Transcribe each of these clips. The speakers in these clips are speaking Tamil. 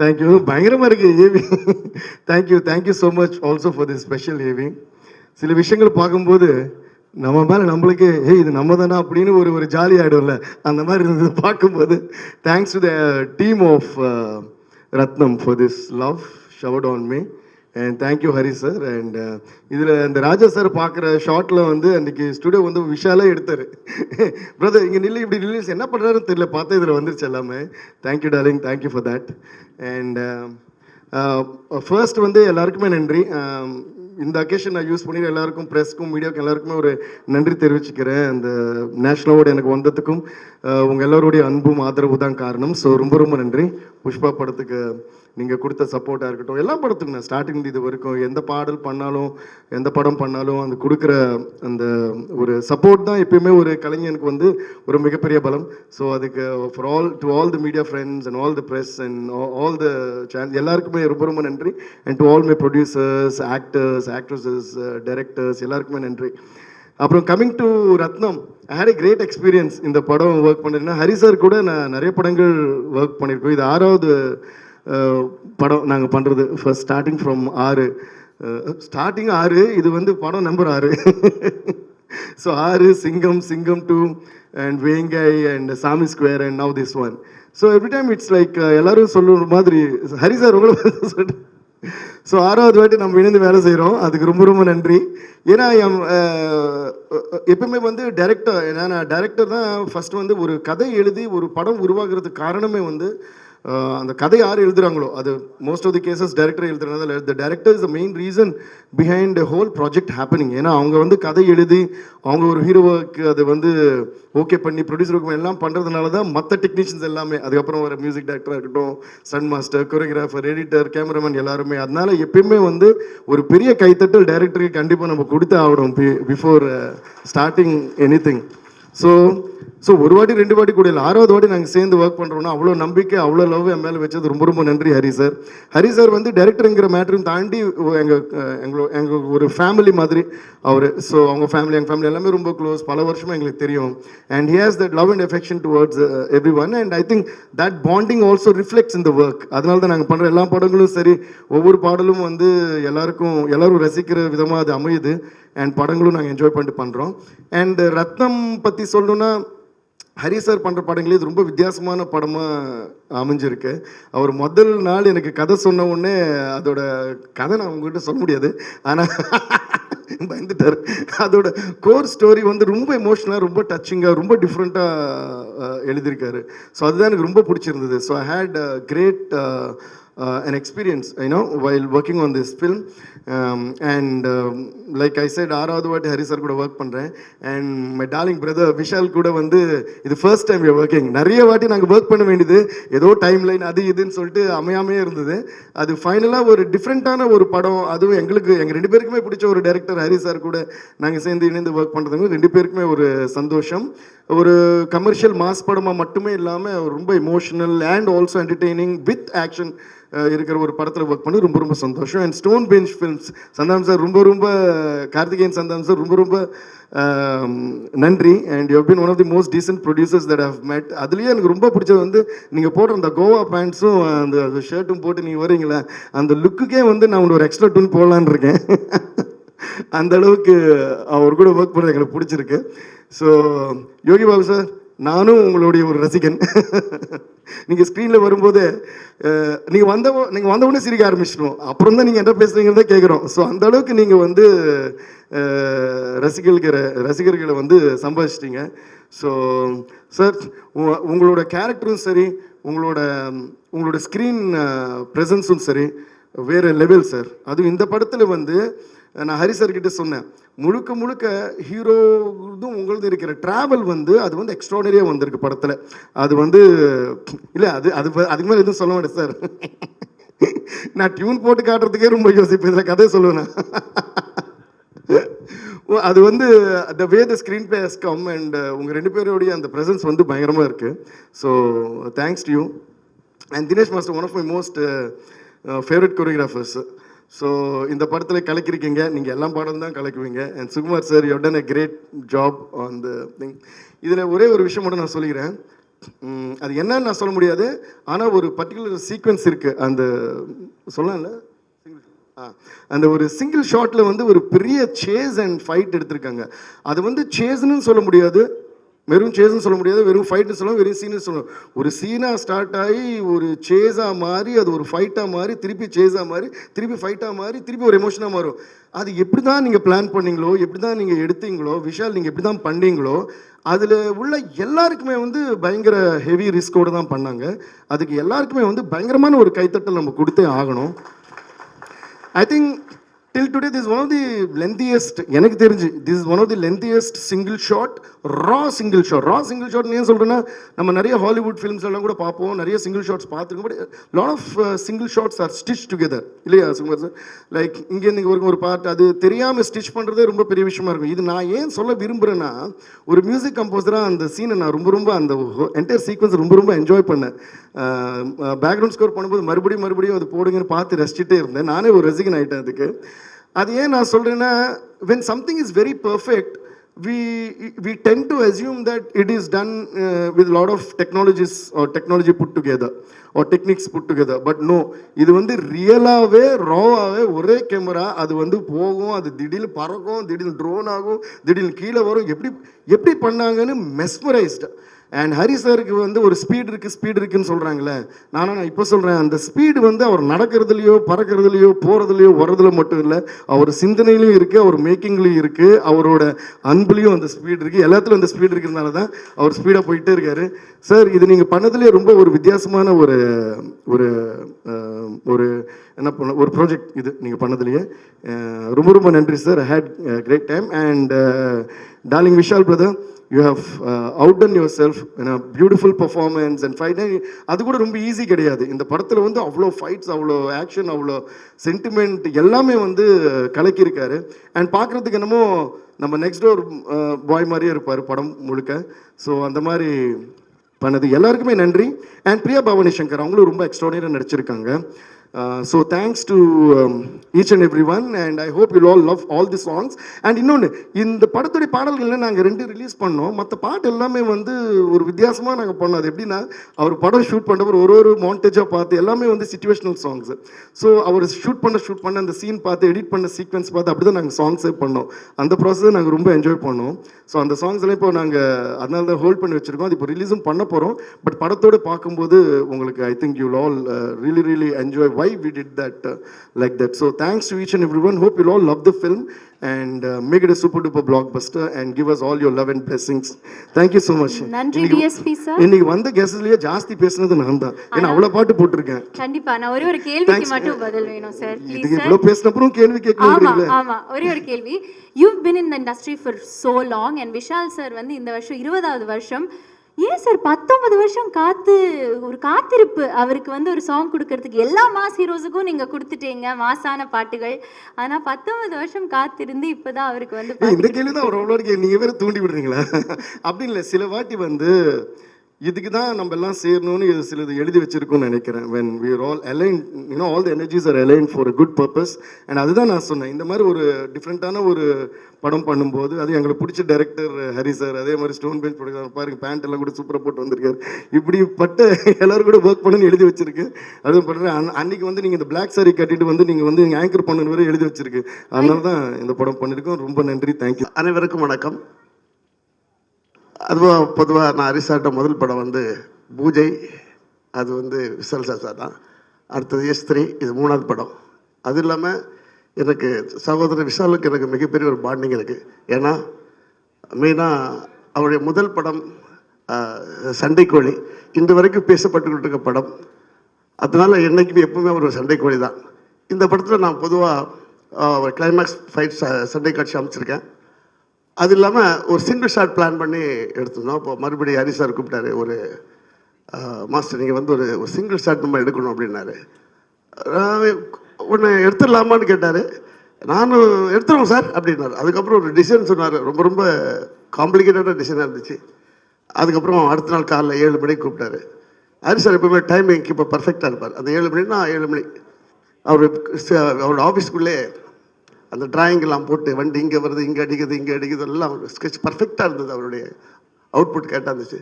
தேங்க்யூ பயங்கரமாக இருக்கு AV thank you thank you so much also for the special AV சில விஷயங்கள் பார்க்கும்போது நம்ம மேலே நம்மளுக்கு ஏய் இது நம்ம தானா அப்படின்னு ஒரு ஒரு ஜாலி ஆகிடும்ல அந்த மாதிரி இருந்தது பார்க்கும்போது thanks to the team of Rathnam for this love showered on me and thank you Hari sir and இதில் இந்த ராஜா சார் பார்க்குற ஷார்ட்டில் வந்து அன்றைக்கி ஸ்டுடியோ வந்து விஷாலே எடுத்தார். பிரதர் இங்கே நில்லு இப்படி நில்லு என்ன பண்ணுறாருன்னு தெரியல. பார்த்தா இதில் வந்துருச்சு எல்லாமே. Thank you darling thank you for that and first வந்து எல்லாருக்குமே நன்றி. Um, இந்த அக்கேஷன் நான் யூஸ் பண்ணி எல்லாருக்கும் ப்ரெஸ்க்கும் மீடியாவுக்கும் எல்லாருக்குமே ஒரு நன்றி தெரிவிச்சுக்கிறேன். அந்த நேஷ்னல் அவார்டு எனக்கு வந்ததுக்கும் uh, உங்கள் எல்லோருடைய அன்பும் ஆதரவு தான் காரணம். ஸோ ரொம்ப ரொம்ப நன்றி. புஷ்பா படத்துக்கு நீங்கள் கொடுத்த சப்போர்ட்டாக இருக்கட்டும் எல்லா படத்துக்கும் ஸ்டார்டிங் இது வரைக்கும் எந்த பாடல் பண்ணாலும் எந்த படம் பண்ணாலும் அந்த கொடுக்குற அந்த ஒரு சப்போர்ட் தான் எப்பயுமே ஒரு கலைஞனுக்கு வந்து ஒரு மிகப்பெரிய பலம். ஸோ அதுக்கு for all to all the media friends and all the press and all the channel எல்லாருக்குமே ரொம்ப ரொம்ப நன்றி. And to all my producers actors actresses directors எல்லாருக்குமே நன்றி. அப்புறம் coming to Rathnam I had a great experience இந்த படம் ஒர்க் பண்ணிருந்தேன். ஹரி சார் கூட நான் நிறைய படங்கள் ஒர்க் பண்ணியிருக்கோம் இது ஆறாவது படம் நாங்கள் பண்ணுறது ஃபர்ஸ்ட் ஸ்டார்டிங் ஃப்ரம் ஆறு. ஸ்டார்டிங் ஆறு இது வந்து படம் நம்பர் ஆறு. ஸோ ஆறு Singam Singam two and Vengai and Saamy square and now this one so every time it's like எல்லாரும் சொல்லுற மாதிரி ஹரி சார் உங்களை சொல்லிட்டு ஸோ ஆறாவது வாட்டி நம்ம இணைந்து வேலை செய்கிறோம் அதுக்கு ரொம்ப ரொம்ப நன்றி. ஏன்னா என் எப்பவுமே வந்து டைரக்டர் நான் டைரக்டர் தான் ஃபர்ஸ்ட் வந்து ஒரு கதை எழுதி ஒரு படம் உருவாகிறதுக்கு காரணமே வந்து அந்த கதை யார் எழுதுகிறாங்களோ அது most of the cases director எழுதுறதுனால the director is the main reason behind whole project happening ஏன்னா அவங்க வந்து கதை எழுதி அவங்க ஒரு ஹீரோவுக்கு அது வந்து ஓகே பண்ணி ப்ரொடியூசருக்கு எல்லாம் பண்ணுறதுனால தான் மற்ற டெக்னீஷியன்ஸ் எல்லாமே அதுக்கப்புறம் வர மியூசிக் டைரக்டராக இருக்கட்டும் சன் மாஸ்டர் கொரியோகிராஃபர் எடிட்டர் கேமராமேன் எல்லாருமே அதனால எப்பயுமே வந்து ஒரு பெரிய கைத்தட்டல் டைரக்டருக்கு கண்டிப்பாக நம்ம கொடுத்து ஆகணும் before starting anything so so ஒரு வாட்டி ரெண்டு வாட்டி கூட இல்லை. ஆறாவது வாட்டி நாங்கள் சேர்ந்து ஒர்க் பண்ணுறோம்னா அவ்வளோ நம்பிக்கை அவ்வளோ லவ் என் மேலே வச்சது. ரொம்ப ரொம்ப நன்றி ஹரி சார் ஹரி சார் வந்து டைரக்டருங்கிற மேட்ரும் தாண்டி எங்கள் எங்களோட எங்கள் ஒரு ஃபேமிலி மாதிரி அவர். ஸோ அவங்க ஃபேமிலி எங்கள் ஃபேமிலி எல்லாமே ரொம்ப க்ளோஸ் பல வருஷமாக எங்களுக்கு தெரியும். And he has that love and affection towards everyone and I think that bonding also reflects இந்த ஒர்க் அதனால தான் நாங்கள் பண்ணுற எல்லா படங்களும் சரி. ஒவ்வொரு பாடலும் வந்து எல்லாருக்கும் எல்லாரும் ரசிக்கிற விதமாக அது அமையுது. அண்ட் படங்களும் நாங்கள் என்ஜாய் பண்ணிட்டு பண்ணுறோம் அண்ட் ரத்னம் பற்றி சொல்லணும்னா ஹரி சார் பண்ணுற படங்களே இது ரொம்ப வித்தியாசமான படமாக அமைஞ்சிருக்கு. அவர் முதல் நாள் எனக்கு கதை சொன்ன உடனே அதோட கதை நான் உங்ககிட்ட சொல்ல முடியாது. ஆனால் பயந்துட்டார். அதோட கோர் ஸ்டோரி வந்து ரொம்ப எமோஷனலாக ரொம்ப டச்சிங்காக ரொம்ப டிஃப்ரெண்ட்டாக எழுதியிருக்காரு. ஸோ அதுதான் எனக்கு ரொம்ப பிடிச்சிருந்தது. So I had great Uh, an experience, you know, while working on this film. Um, and um, like I said, ஆறாவது வாட்டி ஹரி சார் கூட ஒர்க் பண்ணுறேன் and my darling brother Vishal கூட வந்து இது ஃபர்ஸ்ட் டைம் ஒர்க்கிங் நிறைய வாட்டி நாங்கள் ஒர்க் பண்ண வேண்டியது ஏதோ டைம் லைன் அது இதுன்னு சொல்லிட்டு அமையாமே இருந்தது. அது ஃபைனலாக ஒரு டிஃப்ரெண்ட்டான ஒரு படம். அதுவும் எங்களுக்கு எங்கள் ரெண்டு பேருக்குமே பிடிச்ச ஒரு டைரக்டர் ஹரி சார் கூட நாங்கள் சேர்ந்து இணைந்து ஒர்க் பண்ணுறதுங்க ரெண்டு பேருக்குமே ஒரு சந்தோஷம். ஒரு கமர்ஷியல் மாஸ் படமாக மட்டுமே இல்லாமல் ரொம்ப emotional and also entertaining with action இருக்கிற ஒரு படத்தில் ஒர்க் பண்ணி ரொம்ப ரொம்ப சந்தோஷம். And stone bench films Santhanam sir ரொம்ப ரொம்ப கார்த்திகேயன் சந்தாம் சார் ரொம்ப ரொம்ப நன்றி. And you been one of the most decent producers that have met அதுலேயே எனக்கு ரொம்ப பிடிச்சது வந்து நீங்கள் போடுற அந்த கோவா பேண்ட்ஸும் அந்த ஷர்ட்டும் போட்டு நீங்கள் வரீங்களே அந்த லுக்குக்கே வந்து நான் ஒரு எக்ஸ்ட்ரா டூன் போடலான்னு இருக்கேன். அந்த அளவுக்கு அவர் கூட ஒர்க் பண்ணுறது எங்களுக்கு பிடிச்சிருக்கு. ஸோ யோகி பாபு சார் நானும் உங்களுடைய ஒரு ரசிகன். நீங்கள் ஸ்க்ரீனில் வரும்போது நீங்கள் வந்த நீங்கள் வந்தவுடனே சிரிக்க ஆரம்பிச்சிடும் அப்புறம் தான் நீங்கள் என்ன பேசுகிறீங்கிறத கேட்குறோம் ஸோ அந்த அளவுக்கு நீங்கள் வந்து ரசிகர்கிற ரசிகர்களை வந்து சம்பாதிச்சிட்டிங்க. ஸோ சார் உங்களோட கேரக்டரும் சரி உங்களோட உங்களோட ஸ்க்ரீன் ப்ரெசன்ஸும் சரி வேறு லெவல் சார் அதுவும் இந்த படத்தில் வந்து நான் ஹரி சார் கிட்ட சொன்னேன். முழுக்க முழுக்க ஹீரோதும் உங்களது இருக்கிற ட்ராவல் வந்து அது வந்து எக்ஸ்ட்ராடனரியாக வந்திருக்கு படத்தில். அது வந்து இல்லை அது அது அதுக்கு மேலே எதுவும் சொல்ல மாட்டேன் சார் நான் டியூன் போட்டு காட்டுறதுக்கே ரொம்ப யோசிப்பேன் இதில் கதை சொல்லுவேன் அது வந்து the way the screenplay has come and உங்கள் ரெண்டு பேருடைய அந்த ப்ரெசன்ஸ் வந்து பயங்கரமாக இருக்குது so thanks to you and Dinesh master one of my most favourite choreographers so இந்த படத்தில் கலக்கிருக்கீங்க. நீங்கள் எல்லா பாடம் தான் கலக்குவீங்க. And Sukumar sir you done a great job on the thing இதில் ஒரே ஒரு விஷயம் மட்டும் நான் சொல்லிக்கிறேன். அது என்னன்னு நான் சொல்ல முடியாது. ஆனால் ஒரு பர்டிகுலர் சீக்வன்ஸ் இருக்குது அந்த சொல்லலாம்ல? ஆ, அந்த ஒரு சிங்கிள் ஷாட்டில் வந்து ஒரு பெரிய சேஸ் அண்ட் ஃபைட் எடுத்திருக்காங்க. அது வந்து சேஸ்னு சொல்ல முடியாது. வெறும் சேஸ்னு சொல்ல முடியாது வெறும் ஃபைட்னு சொல்லலாம் வெறும் சீனு சொல்லலாம் ஒரு சீனாக ஸ்டார்ட் ஆகி ஒரு சேஸாக மாறி அது ஒரு ஃபைட்டாக மாறி திருப்பி சேஸாக மாறி திருப்பி ஃபைட்டாக மாறி திருப்பி ஒரு எமோஷனாக மாறும். அது எப்படி தான் நீங்கள் பிளான் பண்ணீங்களோ எப்படி தான் நீங்கள் எடுத்தீங்களோ விஷால் நீங்கள் எப்படி தான் பண்ணீங்களோ அதில் உள்ள எல்லாருக்குமே வந்து பயங்கர ஹெவி ரிஸ்கோடு தான் பண்ணாங்க. அதுக்கு எல்லாருக்குமே வந்து பயங்கரமான ஒரு கைத்தட்டல் நம்ம கொடுத்தே ஆகணும். I think till today this one of the lengthiest எனக்கு தெரிஞ்சு this one of the lengthiest single shot raw single shot raw single shot ஏன் சொல்கிறேன்னா நம்ம நிறைய ஹாலிவுட் ஃபிலிம்ஸ் எல்லாம் கூட பார்ப்போம் நிறைய சிங்கிள் ஷாட்ஸ் பார்த்துருக்கோம் but lot of single shots are stitch together இல்லையா சுகுமார் சார் லைக் இங்கே நீங்கள் ஒரு ஒரு பாட்டு அது தெரியாமல் ஸ்டிச் பண்ணுறதே ரொம்ப பெரிய விஷயமா இருக்கும். இது நான் ஏன் சொல்ல விரும்புகிறேன்னா ஒரு மியூசிக் கம்போசராக அந்த சீனை நான் ரொம்ப ரொம்ப அந்த என்டையர் சீக்வன்ஸ் ரொம்ப ரொம்ப என்ஜாய் பண்ணேன். பேக்ரவுண்ட் ஸ்கோர் பண்ணும்போது மறுபடியும் மறுபடியும் அது போடுங்கன்னு பார்த்து ரசிச்சுட்டே இருந்தேன். நானே ஒரு ரசிகன் ஆகிட்டேன் அதுக்கு. அது ஏன் நான் சொல்கிறேன்னா when something is very perfect we we tend to assume that it is done with lot of technologies or technology put together or techniques put together but no இது வந்து ரியலாகவே ராவாகவே ஒரே கேமரா அது வந்து போகும் அது திடீர்னு பறக்கும் திடீர்னு ட்ரோன் ஆகும் திடீர்னு கீழே வரும் எப்படி எப்படி பண்ணாங்கன்னு மெஸ்மரைஸ்டு அண்ட் ஹரி சாருக்கு வந்து ஒரு ஸ்பீடு இருக்குது ஸ்பீடு இருக்குன்னு சொல்கிறாங்களே நானும் நான் இப்போ சொல்கிறேன் அந்த ஸ்பீடு வந்து அவர் நடக்கிறதுலையோ பறக்கிறதுலையோ போகிறதுலையோ வர்றதுல மட்டும் இல்லை. அவர் சிந்தனையிலையும் இருக்குது அவர் மேக்கிங்லேயும் இருக்குது அவரோட அன்புலேயும் அந்த ஸ்பீடு இருக்குது எல்லாத்துலையும் அந்த ஸ்பீட் இருக்கிறதுனால தான் அவர் ஸ்பீடாக போயிட்டே இருக்காரு. சார் இது நீங்கள் பண்ணதுலேயே ரொம்ப ஒரு வித்தியாசமான ஒரு ஒரு ஒரு என்ன பண்ண ஒரு ப்ராஜெக்ட் இது நீங்கள் பண்ணதுலையே. ரொம்ப ரொம்ப நன்றி sir had great time and darling Vishal brother you have outdone yourself beautiful performance and fight அது கூட ரொம்ப ஈஸி கிடையாது. இந்த படத்தில் வந்து அவ்வளோ ஃபைட்ஸ் அவ்வளோ ஆக்ஷன் அவ்வளோ சென்டிமெண்ட் எல்லாமே வந்து கலக்கியிருக்காரு. அண்ட் பார்க்குறதுக்கு என்னமோ நம்ம நெக்ஸ்ட் டோர் பாய் மாதிரியே இருப்பார் படம் முழுக்க. ஸோ அந்த மாதிரி பண்ணது. எல்லாருக்குமே நன்றி. அண்ட் பிரியா பவானி சங்கர் அவங்களும் ரொம்ப எக்ஸ்ட்ராடினரியாக நடிச்சிருக்காங்க. So thanks to each and every one and I hope you all love all the songs and இன்னொன்று இந்த படத்துடைய பாடல்களில் நாங்கள் ரெண்டு ரிலீஸ் பண்ணோம். மற்ற பாட்டு எல்லாமே வந்து ஒரு வித்தியாசமாக நாங்கள் பண்ணோம். அது எப்படின்னா அவர் படம் ஷூட் பண்ணுறவர் ஒரு ஒரு மாண்டேஜாக பார்த்து எல்லாமே வந்து சுச்சுவேஷனல் சாங்ஸ் ஸோ அவர் ஷூட் பண்ண ஷூட் பண்ண அந்த சீன் பார்த்து எடிட் பண்ண சீக்வன்ஸ் பார்த்து அப்படி தான் நாங்கள் சாங்ஸே பண்ணோம். அந்த ப்ராசஸை நாங்கள் ரொம்ப என்ஜாய் பண்ணோம். ஸோ அந்த சாங்ஸ் எல்லாம் இப்போ நாங்கள் அதனால தான் ஹோல்ட் பண்ணி வச்சுருக்கோம். அது இப்போ ரிலீஸும் பண்ண போகிறோம் பட் படத்தோடு பார்க்கும்போது உங்களுக்கு I think you all really really enjoy why we did that like that so thanks to each and every one hope you all love the film and make it super duper blockbuster and give us all your love and blessings thank you so much நன்றி டிஎஸ்பி சார் இன்னைக்கு வந்த கெஸ்ட்லயே ஜாஸ்தி பேசுனது நான் தான். ஏன்னா அவ்வளோ பாட்டு போட்டிருக்கேன். கண்டிப்பா நான் ஒரே ஒரு கேள்விக்கு மட்டும் பதில் வேணும் சார் ப்ளீஸ் சார் இவ்வளோ பேசினப்புறம் கேள்வி ஆமா கேட்கணுன்றீங்களே ஆமா. ஒரே ஒரு கேள்வி. You been in the industry for so long and Vishal sir வந்து இந்த வருஷம் இருபதாவது வருஷம் ஏன் சார் பத்தொன்பது வருஷம் காத்து ஒரு காத்திருப்பு. அவருக்கு வந்து ஒரு சாங் கொடுக்கறதுக்கு எல்லா மாஸ் ஹீரோஸுக்கும் நீங்க கொடுத்துட்டீங்க மாசான பாட்டுகள். ஆனா பத்தொன்பது வருஷம் காத்திருந்து இப்பதான் அவருக்கு வந்து இந்த கேள்வி தான் இருக்கு நீங்கள் வேற தூண்டி விடுறீங்களா? அப்படி இல்லை சில வாட்டி வந்து இதுக்கு தான் நம்ம எல்லாம் சேரணும்னு இது சிலது எழுதி வச்சிருக்கோம்னு நினைக்கிறேன். When we are all align you know all the energies are align for a good purpose and அதுதான் நான் சொன்னேன். இந்த மாதிரி ஒரு டிஃப்ரெண்ட்டான ஒரு படம் பண்ணும்போது அது எங்களுக்கு பிடிச்ச டேரக்டர் ஹரி சார் அதே மாதிரி ஸ்டோன் பெஞ்ச் ப்ரொடக்ஷன் பாருங்க பேண்ட் எல்லாம் கூட சூப்பராக போட்டு வந்திருக்காரு. இப்படிப்பட்ட எல்லோரும் கூட ஒர்க் பண்ணுன்னு எழுதி வச்சிருக்கு. அதுவும் பண்ணுறேன் அன்னைக்கு வந்து நீங்கள் இந்த பிளாக் சாரி கட்டிட்டு வந்து நீங்கள் வந்து ஆங்கர் பண்ணுன்னு வரை எழுதி வச்சிருக்கு. அதனால தான் இந்த படம் பண்ணியிருக்கோம் ரொம்ப நன்றி. தேங்க்யூ அனைவருக்கும் வணக்கம். அதுவாக பொதுவாக நான் அரிசாட்ட முதல் படம் வந்து பூஜை அது வந்து விசல் சாசா தான். அடுத்தது எஸ்திரி இது மூணாவது படம். அது இல்லாமல் எனக்கு சகோதரர் விஷாலுக்கு எனக்கு மிகப்பெரிய ஒரு பாண்டிங் இருக்குது ஏன்னா மெயினாக அவருடைய முதல் படம் சண்டைக்கோழி. இன்று வரைக்கும் பேசப்பட்டுக்கிட்டு இருக்க படம். அதனால் என்னைக்குமே எப்பவுமே அவர் ஒரு சண்டைக்கோழி தான். இந்த படத்தில் நான் பொதுவாக ஒரு கிளைமேக்ஸ் ஃபைட் சண்டை காட்சி அமைச்சிருக்கேன். அது இல்லாமல் ஒரு சிங்கிள் ஷாட் பிளான் பண்ணி எடுத்திருந்தோம் இப்போ மறுபடியும் ஹரி சார் கூப்பிட்டாரு ஒரு மாஸ்டர் நீங்கள் வந்து ஒரு ஒரு சிங்கிள் ஷாட் நம்ம எடுக்கணும் அப்படின்னாரு. ஒன்று எடுத்துடலாமான்னு கேட்டார். நானும் எடுத்துருவோம் சார் அப்படின்னாரு. அதுக்கப்புறம் ஒரு டிசைன் சொன்னார். ரொம்ப ரொம்ப காம்ப்ளிகேட்டடான டிசைனாக இருந்துச்சு. அதுக்கப்புறம் அடுத்த நாள் காலைல ஏழு மணிக்கு கூப்பிட்டாரு. ஹரி சார் எப்பவுமே டைமிங் இப்போ பர்ஃபெக்டாக இருப்பார். அந்த ஏழு மணின்னா ஏழு மணி. அவர் அவரோட ஆஃபீஸ்க்குள்ளே அந்த டிராயிங்கெல்லாம் போட்டு வண்டி இங்கே வருது இங்கே அடிக்குது இங்கே அடிக்குது எல்லாம் ஸ்கெட்ச் பர்ஃபெக்டாக இருந்தது அவருடைய அவுட்புட் கரெக்டாக இருந்துச்சு.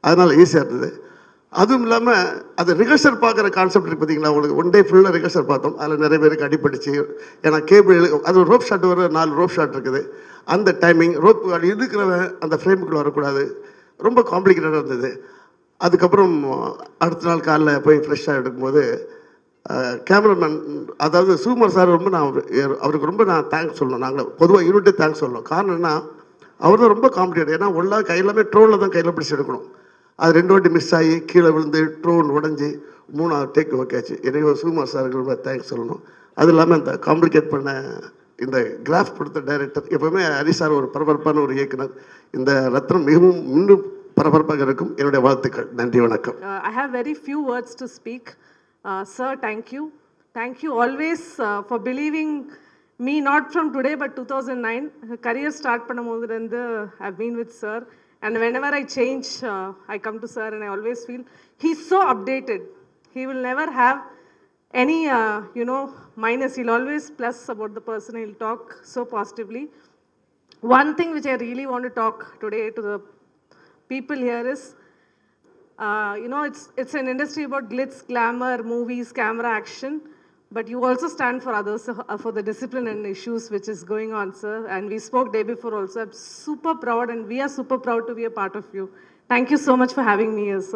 அதனால் ஈஸியாக இருந்தது. அதுவும் இல்லாமல் அது ரிகர்சல் பார்க்குற கான்செப்ட் இருக்குது பார்த்தீங்களா உங்களுக்கு ஒன் டே ஃபுல்லாக ரிகர்சல் பார்த்தோம். அதில் நிறைய பேருக்கு அடிப்படிச்சு ஏன்னா கேபிள் அது ரோப் ஷாட் வர நாலு ரோப் ஷாட் இருக்குது. அந்த டைமிங் ரோப் இருக்கிறவன் அந்த ஃப்ரேமுக்குள்ளே வரக்கூடாது. ரொம்ப காம்ப்ளிகேட்டடாக இருந்தது. அதுக்கப்புறம் அடுத்த நாள் காலைல போய் ஃப்ரெஷ்ஷாக எடுக்கும்போது கேமராமேன் அதாவது சுகுமார் சார் ரொம்ப நான் அவருக்கு ரொம்ப நான் தேங்க்ஸ் சொல்லணும். நாங்கள் பொதுவாக யூனிட்டே தேங்க்ஸ் சொல்லணும். காரணம் என்ன அவர் தான் ரொம்ப காம்படிட்டர் ஏன்னா ஒன்றா கையிலாமே ட்ரோனில் தான் கையில் பிடிச்சி எடுக்கணும். அது ரெண்டு வாட்டி மிஸ் ஆகி கீழே விழுந்து ட்ரோன் உடஞ்சி மூணாவது டேக் ஓகேச்சு எனக்கு சுகுமார் சாருக்கு ரொம்ப தேங்க்ஸ் சொல்லணும். அது இல்லாமல் இந்த காம்ப்ளிகேட் பண்ண இந்த கிராஃப் கொடுத்த டைரக்டர் எப்போவுமே ஹரி சார் ஒரு பரபரப்பான ஒரு இயக்குனர். இந்த ரத்னம் மிகவும் இன்னும் பரபரப்பாக இருக்கும். என்னுடைய வாழ்த்துக்கள். நன்றி வணக்கம். I have very few words to speak sir, thank you. Thank you always uh, for believing me, not from today, but 2009. Career start பண்ணும்போதுலேருந்து I've been with sir. And whenever I change, uh, I come to sir and I always feel he's so updated. He will never have any, uh, you know, minus. He'll always plus about the person. He'll talk so positively. One thing which I really want to talk today to the people here is uh, you know, it's it's an industry about glitz, glamour, movies, camera, action. But you also stand for others, uh, for the discipline and issues which is going on, sir. And we spoke day before also. I'm super proud, and we are super proud to be a part of you. Thank you so much for having me here, sir.